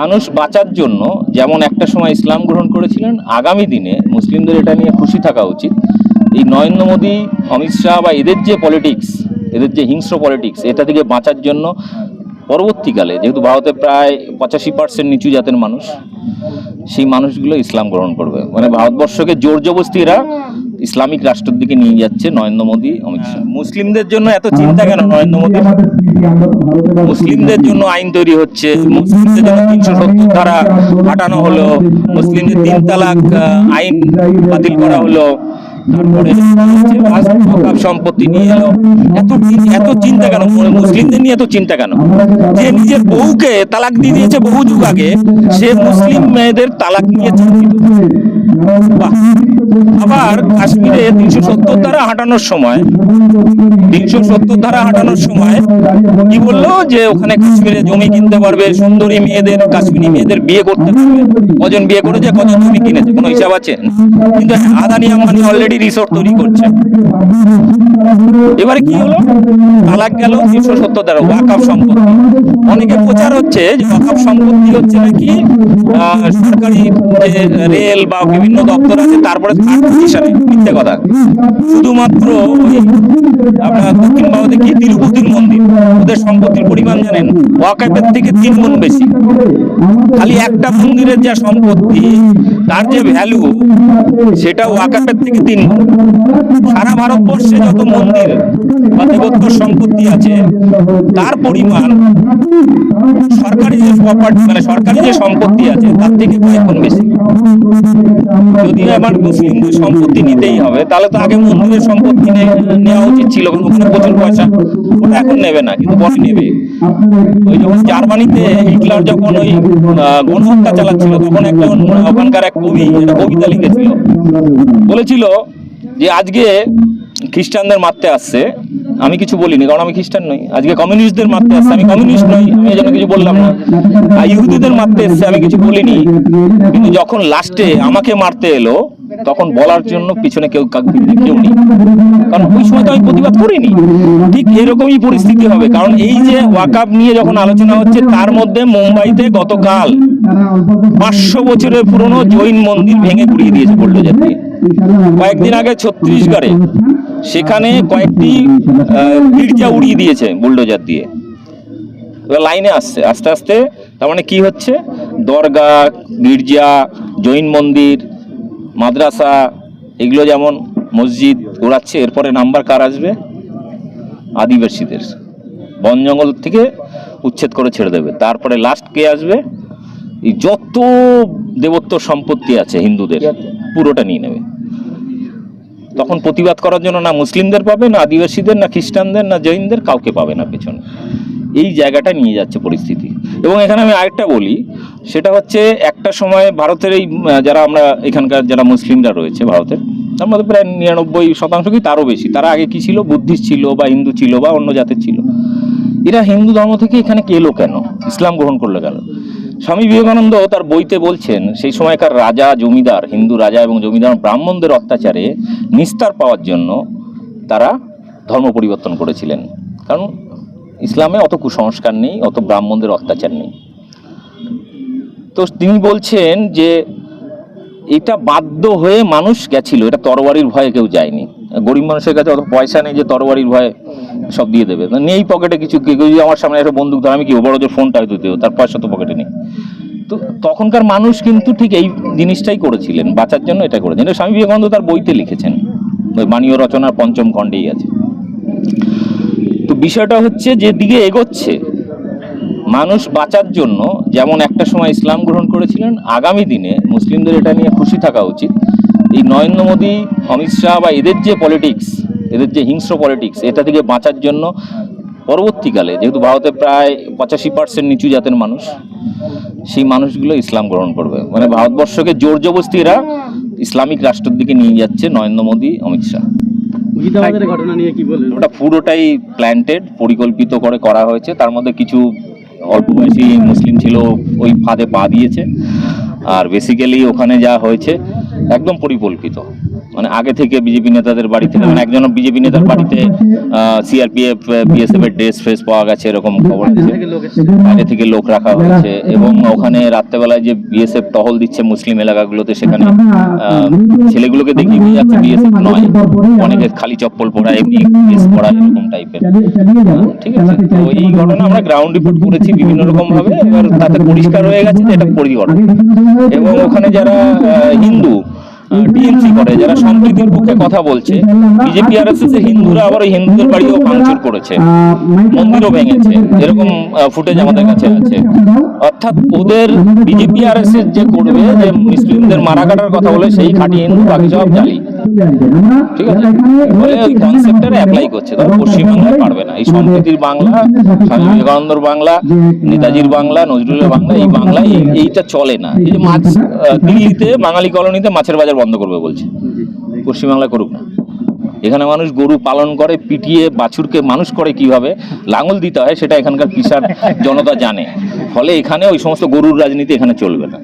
মানুষ বাঁচার জন্য যেমন একটা সময় ইসলাম গ্রহণ করেছিলেন, আগামী দিনে মুসলিমদের এটা নিয়ে খুশি থাকা উচিত। এই নরেন্দ্র মোদী, অমিত শাহ বা এদের যে পলিটিক্স এদের যে হিংস্র পলিটিক্স এটা থেকে বাঁচার জন্য পরবর্তীকালে, যেহেতু ভারতে প্রায় পঁচাশি পার্সেন্ট নিচু জাতের মানুষ, সেই মানুষগুলো ইসলাম গ্রহণ করবে। মানে ভারতবর্ষকে জোর জবস্তি এরা ইসলামিক রাষ্ট্রের দিকে নিয়ে যাচ্ছে নরেন্দ্র মোদী অমিত শাহ। মুসলিমদের জন্য এত চিন্তা কেন নরেন্দ্র মোদী? মুসলিমদের জন্য আইন তৈরি হচ্ছে মুসলিমদের জন্য তিনশো সত্তর ধারা হাঁটানো হলো মুসলিমদের তিন তালাক আইন বাতিল করা হলো। তারপরে সম্পত্তি নিয়ে এলো এত এত চিন্তা কেন? মুসলিমদের নিয়ে এত চিন্তা কেন? যে নিজের বউকে তালাক দিয়ে দিয়েছে বহু যুগ আগে সে মুসলিম মেয়েদের তালাক নিয়ে চিন্তিত আবার কাশ্মীরে তিনশো সত্তর ধারা হাঁটানোর সময় তিনশো সত্তর ধারা হাঁটানোর সময় কি বলল? যে ওখানে কাশ্মীরে জমি কিনতে পারবে সুন্দরী মেয়েদের কাশ্মীরি মেয়েদের বিয়ে করতে পারবে। কজন বিয়ে করেছে কজন জমি কিনেছে কোনো হিসাব আছে? কিন্তু আদানি আম্বানি অলরেডি রিসোর্ট তৈরি করছে। এবারে কি হলো? তালাক গেল তিনশো সত্তর ওয়াকাফ সম্পত্তি। অনেকে প্রচার হচ্ছে যে ওয়াকাফ সম্পত্তি হচ্ছে নাকি সরকারি রেল বা বিভিন্ন দপ্তর আছে, তারপরে পজিশনে মিথ্যে কথা। শুধুমাত্র আপনার দক্ষিণ ভারতে কি? তিরুপতির মন্দির। ওদের সম্পত্তির পরিমাণ জানেন? ওয়াকাফের থেকে তিন গুণ বেশি। খালি একটা মন্দিরের যা সম্পত্তি, তার যে ভ্যালু সেটা ওয়াকাফের থেকে তিন সারা ভারতবর্ষে যত মন্দির বা দেবত্বর সম্পত্তি আছে, তার পরিমাণ সরকারি যে প্রপার্টি মানে সরকারি যে সম্পত্তি আছে, তার থেকে গুণ বেশি। যদি আমার মুসলিমদের সম্পত্তি নিতেই হবে, তাহলে তো আগে মন্দিরের সম্পত্তি নেওয়া উচিত ছিল, কারণ ওখানে প্রচুর পয়সা, ওটা এখন নেবে না, কিন্তু পরে নেবে। ওই যখন জার্মানিতে হিটলার যখন ওই গণহত্যা চালাচ্ছিল, তখন একজন, ওখানকার এক কবি কবিতা লিখেছিল, বলেছিল যে আজকে খ্রিস্টানদের মারতে আসছে, আমি কিছু বলিনি, কারণ আমি খ্রিস্টান নই। আজকে কমিউনিস্টদের মারতে আসছে, আমি কমিউনিস্ট নই, আমি জন্য কিছু বললাম না। আর ইহুদিদের মারতে এসছে, আমি কিছু বলিনি। কিন্তু যখন লাস্টে আমাকে মারতে এলো, তখন বলার জন্য পিছনে কেউ কেউ নেই। কারণ ওই সময় তো আমি প্রতিবাদ করিনি। ঠিক এরকমই পরিস্থিতি হবে। কারণ এই যে ওয়াকাব নিয়ে যখন আলোচনা হচ্ছে, তার মধ্যে মুম্বাইতে গতকাল পাঁচশো বছরের পুরনো জৈন মন্দির ভেঙে গুড়িয়ে দিয়েছে বুলডোজার দিয়ে কয়েকদিন আগে ছত্তিশগড়ে সেখানে কয়েকটি গির্জা উড়িয়ে দিয়েছে বুলডোজার দিয়ে। এবার লাইনে আসছে, আস্তে আস্তে তার মানে কি হচ্ছে? দরগা, গির্জা, জৈন মন্দির, মাদ্রাসা, এগুলো যেমন মসজিদ ওড়াচ্ছে, এরপরে নাম্বার কার আসবে? আদিবাসীদের। বন জঙ্গল থেকে উচ্ছেদ করে ছেড়ে দেবে। তারপরে লাস্ট কে আসবে? যত দেবত্ব সম্পত্তি আছে হিন্দুদের পুরোটা নিয়ে নেবে। তখন প্রতিবাদ করার জন্য না মুসলিমদের পাবে, না আদিবাসীদের, না খ্রিস্টানদের, না জৈনদের কাউকে পাবে না পেছনে। এই জায়গাটা নিয়ে যাচ্ছে পরিস্থিতি। এবং এখানে আমি আরেকটা বলি, সেটা হচ্ছে একটা সময় ভারতের এই যারা আমরা এখানকার যারা মুসলিমরা রয়েছে ভারতের, তার মধ্যে প্রায় নিরানব্বই শতাংশ কি তারও বেশি। তারা আগে কি ছিল? বুদ্ধিস্ট ছিল বা হিন্দু ছিল বা অন্য জাতের ছিল। এরা হিন্দু ধর্ম থেকে এখানে এলো কেন? ইসলাম গ্রহণ করল কেন? স্বামী বিবেকানন্দ তার বইতে বলছেন, সেই সময়কার রাজা, জমিদার, হিন্দু রাজা এবং জমিদার ব্রাহ্মণদের অত্যাচারে নিস্তার পাওয়ার জন্য তারা ধর্ম পরিবর্তন করেছিলেন। কারণ ইসলামে অত কুসংস্কার নেই, অত ব্রাহ্মণদের অত্যাচার নেই। তো তিনি বলছেন যে এটা বাধ্য হয়ে মানুষ গেছিল, এটা তরবারির ভয়ে কেউ যায়নি। গরিব মানুষের কাছে অত পয়সা নেই যে তরবারির ভয়ে সব দিয়ে দেবে। নেই পকেটে কিছু। আমার সামনে একটা বন্দুক ধর, আমি কি বড় যে ফোনটা হয়তো দেবো তার পয়সা তো পকেটে নেই। তো তখনকার মানুষ কিন্তু ঠিক এই জিনিসটাই করেছিলেন, বাঁচার জন্য এটা করেছেন এটা স্বামী বিবেকানন্দ তার বইতে লিখেছেন। ওই বাণীয় রচনার পঞ্চম খণ্ডেই আছে। তো বিষয়টা হচ্ছে যে দিকে এগোচ্ছে। মানুষ বাঁচার জন্য যেমন একটা সময় ইসলাম গ্রহণ করেছিলেন, আগামী দিনে মুসলিমদের এটা নিয়ে খুশি থাকা উচিত। এই নরেন্দ্র মোদী, অমিত শাহ বা এদের যে পলিটিক্স এদের যে হিংস্র পলিটিক্স এটা থেকে বাঁচার জন্য পরবর্তীকালে যেহেতু ভারতে প্রায় পঁচাশি পার্সেন্ট নিচু জাতের মানুষ সেই মানুষগুলো ইসলাম গ্রহণ করবে। মানে ভারতবর্ষকে জোর জবস্তি এরা ইসলামিক রাষ্ট্রের দিকে নিয়ে যাচ্ছে নরেন্দ্র মোদী অমিত শাহ। মুর্শিদাবাদের ঘটনা নিয়ে কি বললেন? ওটা পুরোটাই প্ল্যান্টেড পরিকল্পিত করে করা হয়েছে। তার মধ্যে কিছু অল্প বয়সী মুসলিম ছিল ওই ফাঁদে পা দিয়েছে। আর বেসিক্যালি ওখানে যা হয়েছে একদম পরিকল্পিত। মানে আগে থেকে বিজেপি নেতাদের বাড়ি থেকে মানে একজন বিজেপি নেতার বাড়িতে সিআরপিএফ বিএসএফ এর ড্রেস ফ্রেস পাওয়া গেছে এরকম খবর বাইরে থেকে লোক রাখা হয়েছে এবং ওখানে রাত্রেবেলায় যে বিএসএফ টহল দিচ্ছে মুসলিম এলাকাগুলোতে সেখানে আহ, ছেলেগুলোকে দেখি যাচ্ছে বিএসএফ নয়। অনেকে খালি চপ্পল পরা এমনি ড্রেস পরা এরকম টাইপের ঠিক আছে। তো এই ঘটনা আমরা গ্রাউন্ড রিপোর্ট করেছি বিভিন্ন রকম ভাবে এবার তাতে পরিষ্কার হয়ে গেছে যে এটা পরিঘটনা। এবং ওখানে যারা হিন্দু টিএমসি করে যারা সম্প্রীতির পক্ষে কথা বলছে বিজেপি আর এস এর হিন্দুরা আবার ওই হিন্দুদের বাড়িও ভাঙচুর করেছে। মন্দিরও ভেঙেছে। এরকম ফুটেজ আমাদের কাছে আছে। অর্থাৎ ওদের বিজেপি আর এস যে করবে যে মুসলিমদের মারা কাটার কথা বলে সেই খাঁটি হিন্দু বাকি সব জালি ঠিক আছে। বলে ওই অ্যাপ্লাই করছে। তবে পশ্চিমবাংলায় পারবে না। এই সম্প্রীতির বাংলা স্বামী বিবেকানন্দর বাংলা নেতাজির বাংলা নজরুলের বাংলা এই বাংলা এইটা চলে না। এই যে মাছ দিল্লিতে বাঙালি কলোনিতে মাছের বাজার বন্ধ করবে বলছে। পশ্চিমবাংলায় করুক না। এখানে মানুষ গরু পালন করে পিটিয়ে বাছুরকে মানুষ করে কীভাবে? লাঙল দিতে হয় সেটা এখানকার কিষার জনতা জানে। ফলে এখানে ওই সমস্ত গরুর রাজনীতি এখানে চলবে না।